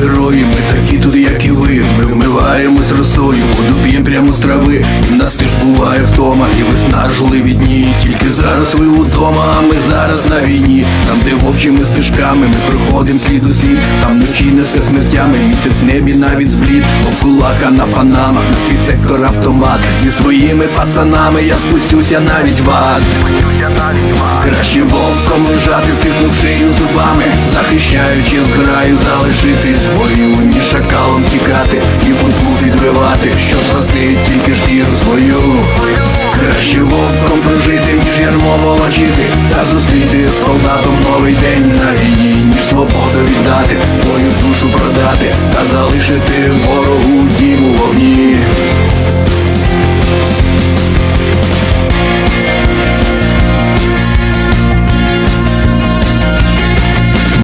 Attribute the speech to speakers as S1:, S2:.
S1: герої, ми такі тут, як і ви. Ми вмиваємось росою, воду п'єм прямо з трави. І в нас теж буває втома, і виснажливі дні. Тільки зараз ви удома, а ми зараз на війні. Там, де вовчими стежками, ми проходим слід у слід. Там вночі несе смертями, місяць в небі навіть зблід. Окулака на панамах, на свій сектор автомат. Зі своїми пацанами я спустюся навіть в ад. Краще Сором лежати, стиснув шию зубами, захищаючи зграю, залишитись в бою, ні шакалом тікати, і бузбу відбивати, що зростить тільки шкіру свою. Краще вовком прожити, ніж ярмо волочити, та зустріти солдатом новий день на війні, ніж свободу віддати, свою душу продати, та залишити ворог.